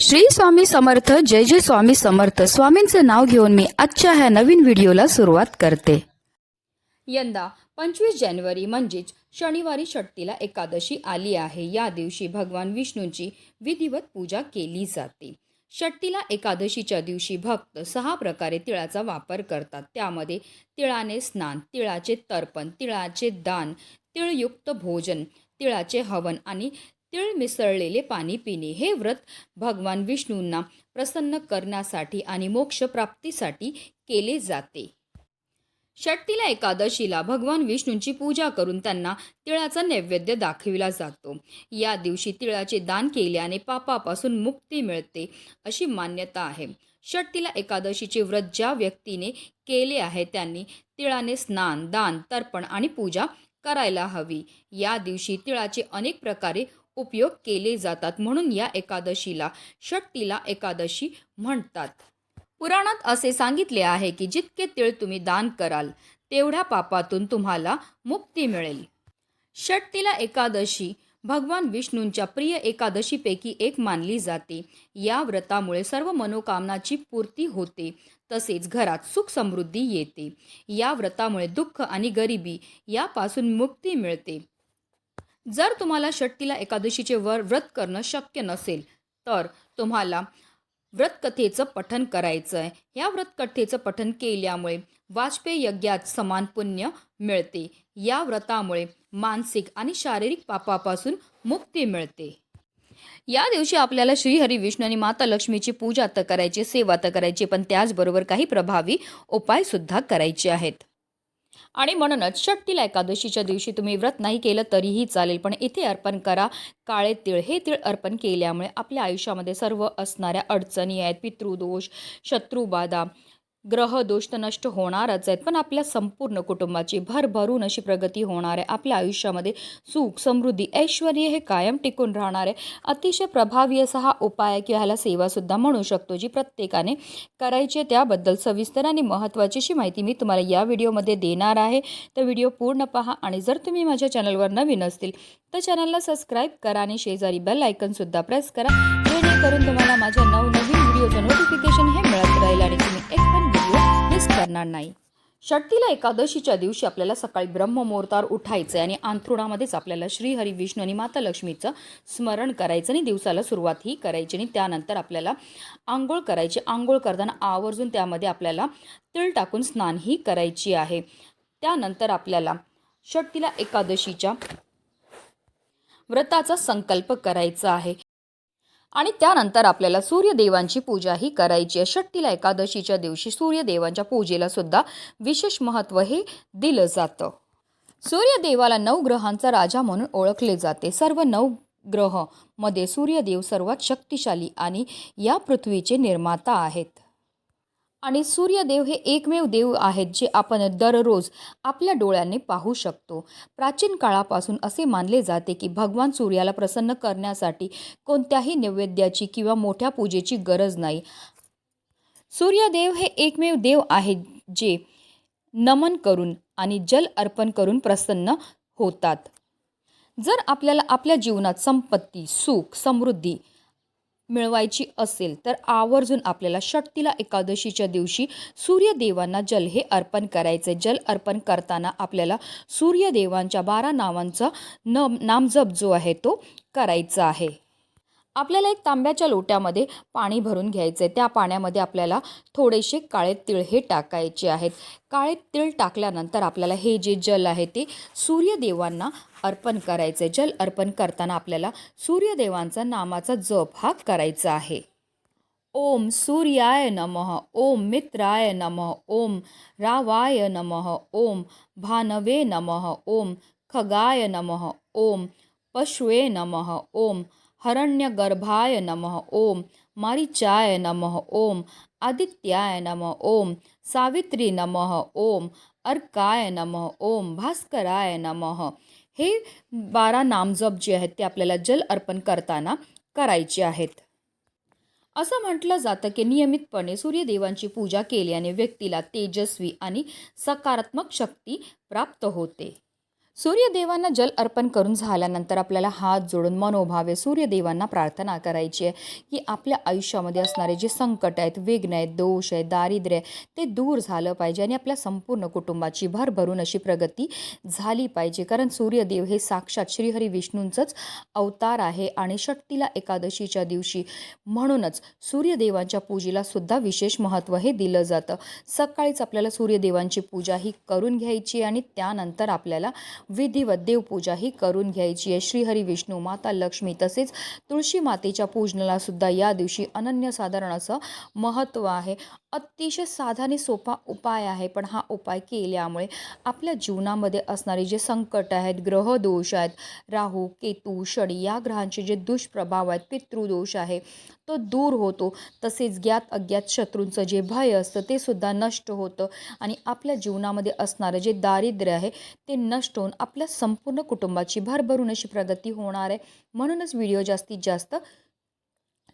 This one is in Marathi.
श्री स्वामी समर्थ जय जय स्वामी समर्थ. स्वामींचं नाव घेऊन मी आजच्या ह्या नवीन व्हिडिओला सुरुवात करते. यंदा पंचवीस जानेवारी म्हणजेच शनिवारी षट्टीला एकादशी आली आहे. या दिवशी भगवान विष्णूंची विधिवत पूजा केली जाते. षट्टीला एकादशीच्या दिवशी भक्त सहा प्रकारे तिळाचा वापर करतात. त्यामध्ये तिळाने स्नान तिळाचे तर्पण तिळाचे दान तिळयुक्त भोजन तिळाचे हवन आणि तिळ मिसळलेले पाणी पिणे हे व्रत भगवान विष्णूंना प्रसन्न करण्यासाठी आणि मोक्ष प्राप्तीसाठी केले जाते. षट्टीला एकादशीला भगवान विष्णूंची पूजा करून त्यांना तिळाचा नैवेद्य दाखविला जातो. या दिवशी तिळाचे दान केल्याने पापापासून मुक्ती मिळते अशी मान्यता आहे. षट्टीला एकादशीचे व्रत ज्या व्यक्तीने केले आहे त्यांनी तिळाने स्नान दान तर्पण आणि पूजा करायला हवी. या दिवशी तिळाचे अनेक प्रकारे उपयोग केले जातात म्हणून या एकादशीला षट्टीला एकादशी म्हणतात. पुराणात असे सांगितले आहे की जितके तिळ तुम्ही दान कराल तेवढ्या पापातून तुम्हाला मुक्ती मिळेल. षट्टीला एकादशी भगवान विष्णूंच्या प्रिय एकादशीपैकी एक मानली जाते. या व्रतामुळे सर्व मनोकामनाची पूर्ती होते तसेच घरात सुख समृद्धी येते. या व्रतामुळे दुःख आणि गरिबी यापासून मुक्ती मिळते. जर तुम्हाला षट्टीला एकादशीचे वर व्रत करणं शक्य नसेल तर तुम्हाला व्रतकथेचं पठन करायचं आहे या व्रतकथेचं पठन केल्यामुळे वाजपेयी यज्ञात समान पुण्य मिळते. या व्रतामुळे मानसिक आणि शारीरिक पापापासून मुक्ती मिळते. या दिवशी आपल्याला श्रीहरी विष्णू आणि माता लक्ष्मीची पूजा तर करायची सेवा तर करायची पण त्याचबरोबर काही प्रभावी उपायसुद्धा करायचे आहेत. आणि म्हणूनच षट्टीला एकादशीच्या दिवशी तुम्ही व्रत नाही केलं तरीही चालेल पण इथे अर्पण करा. काळे तिळ हे तिळ अर्पण केल्यामुळे आपल्या आयुष्यामध्ये सर्व असणाऱ्या अडचणी आहेत. पितृदोष शत्रुबाधा ग्रह दोष तर नष्ट होणारच आहेत. पण आपल्या संपूर्ण कुटुंबाची भरभरून अशी प्रगती होणार आहे. आपल्या आयुष्यामध्ये सुख समृद्धी ऐश्वर हे कायम टिकून राहणार आहे. अतिशय प्रभावी असा हा उपाय आहे किंवा ह्याला सेवासुद्धा म्हणू शकतो जी प्रत्येकाने करायची त्याबद्दल सविस्तर आणि महत्त्वाची अशी माहिती मी तुम्हाला या व्हिडिओमध्ये देणार आहे. तर व्हिडिओ पूर्ण पहा आणि जर तुम्ही माझ्या चॅनलवर नवीन असतील तर चॅनलला सबस्क्राईब करा आणि शेजारी बेल आयकनसुद्धा प्रेस करा. जेणेकरून तुम्हाला माझ्या नवनवीन व्हिडिओचं नोटिफिकेशन हे मिळत राहील आणि तुम्ही एक पण करणार नाही. षट्टीला एकादशीच्या दिवशी आपल्याला सकाळी ब्रह्ममुहूर्तावर उठायचं आहे आणि अंथरुणामध्येच आपल्याला श्रीहरी विष्णू आणि माता लक्ष्मीचं स्मरण करायचं आणि दिवसाला सुरुवात ही करायची आणि त्यानंतर आपल्याला आंघोळ करायची. आंघोळ करताना आवर्जून त्यामध्ये आपल्याला तिळ टाकून स्नानही करायची आहे. त्यानंतर आपल्याला षट्टीला एकादशीच्या व्रताचा संकल्प करायचा आहे. आणि त्यानंतर आपल्याला सूर्यदेवांची पूजाही करायची आहे. षट्टीला एकादशीच्या दिवशी सूर्यदेवांच्या पूजेला सुद्धा विशेष महत्त्व हे दिलं जातं. सूर्यदेवाला नऊ ग्रहांचा राजा म्हणून ओळखले जाते. सर्व नऊ ग्रहमध्ये सूर्यदेव सर्वात शक्तिशाली आणि या पृथ्वीचे निर्माता आहेत. आणि सूर्यदेव हे एकमेव देव आहेत जे आपण दररोज आपल्या डोळ्यांनी पाहू शकतो. प्राचीन काळापासून असे मानले जाते की भगवान सूर्याला प्रसन्न करण्यासाठी कोणत्याही नैवेद्याची किंवा मोठ्या पूजेची गरज नाही. सूर्यदेव हे एकमेव देव आहेत जे नमन करून आणि जल अर्पण करून प्रसन्न होतात. जर आपल्याला आपल्या जीवनात संपत्ती सुख समृद्धी मिळवायची असेल तर आवर्जून आपल्याला षट्टीला एकादशीच्या दिवशी सूर्यदेवांना जल हे अर्पण करायचे जल अर्पण करताना आपल्याला सूर्यदेवांच्या बारा नावांचा न नामजप जो आहे तो करायचा आहे. आपल्याला एक तांब्याच्या लोट्यामध्ये पाणी भरून घ्यायचं आहे त्या पाण्यामध्ये आपल्याला थोडेसे काळे तिळ हे टाकायचे आहेत. काळे तिळ टाकल्यानंतर आपल्याला हे जे जल आहे ते सूर्यदेवांना अर्पण करायचं आहे जल अर्पण करताना आपल्याला सूर्यदेवांचा नामाचा जप हा करायचा आहे. ओम सूर्याय नमः ओम मित्राय नमः ओम रावाय नमः ओम भानवे नमः ओम खगाय नमः ओम पशवे नमः ओम हरण्यगर्भाय नमः ओम मारिचाय नमः ओम आदित्याय नमः ओम सावित्री नमः ओम अर्काय नमः ओम भास्कराय नमः. हे बारा नामजप जे आहेत ते आपल्याला जल अर्पण करताना करायचे आहेत. असं म्हटलं जातं की नियमितपणे सूर्यदेवांची पूजा केल्याने व्यक्तीला तेजस्वी आणि सकारात्मक शक्ती प्राप्त होते. सूर्यदेवांना जल अर्पण करून झाल्यानंतर आपल्याला हात जोडून मनोभावे सूर्यदेवांना प्रार्थना करायची आहे की आपल्या आयुष्यामध्ये असणारे जे संकट आहेत विघ्न आहेत दोष आहेत दारिद्र्य आहे ते दूर झालं पाहिजे आणि आपल्या संपूर्ण कुटुंबाची भरभरून अशी प्रगती झाली पाहिजे. कारण सूर्यदेव हे साक्षात श्रीहरी विष्णूंचंच अवतार आहे आणि षष्टीला एकादशीच्या दिवशी म्हणूनच सूर्यदेवांच्या पूजेला सुद्धा विशेष महत्त्व हे दिलं जातं. सकाळीच आपल्याला सूर्यदेवांची पूजा ही करून घ्यायची आणि त्यानंतर आपल्याला विधिवत देवपूजाही करून घ्यायची आहे. श्रीहरी विष्णू माता लक्ष्मी तसेच तुळशी मातेच्या पूजनाला सुद्धा या दिवशी अनन्यसाधारण असं महत्त्व आहे. अतिशय साधा आणि सोपा उपाय आहे पण हा उपाय केल्यामुळे आपल्या जीवनामध्ये असणारे जे संकट आहेत ग्रहदोष आहेत राहू केतू शनी या ग्रहांचे जे दुष्प्रभाव आहेत पितृदोष आहे तो दूर होतो. तसेच ज्ञात अज्ञात शत्रूंचं जे भय असतं ते सुद्धा नष्ट होतं. आणि आपल्या जीवनामध्ये असणारं जे दारिद्र्य आहे ते नष्ट होऊन आपल्या संपूर्ण कुटुंबाची भरभरून अशी प्रगती होणार आहे. म्हणूनच व्हिडिओ जास्तीत जास्त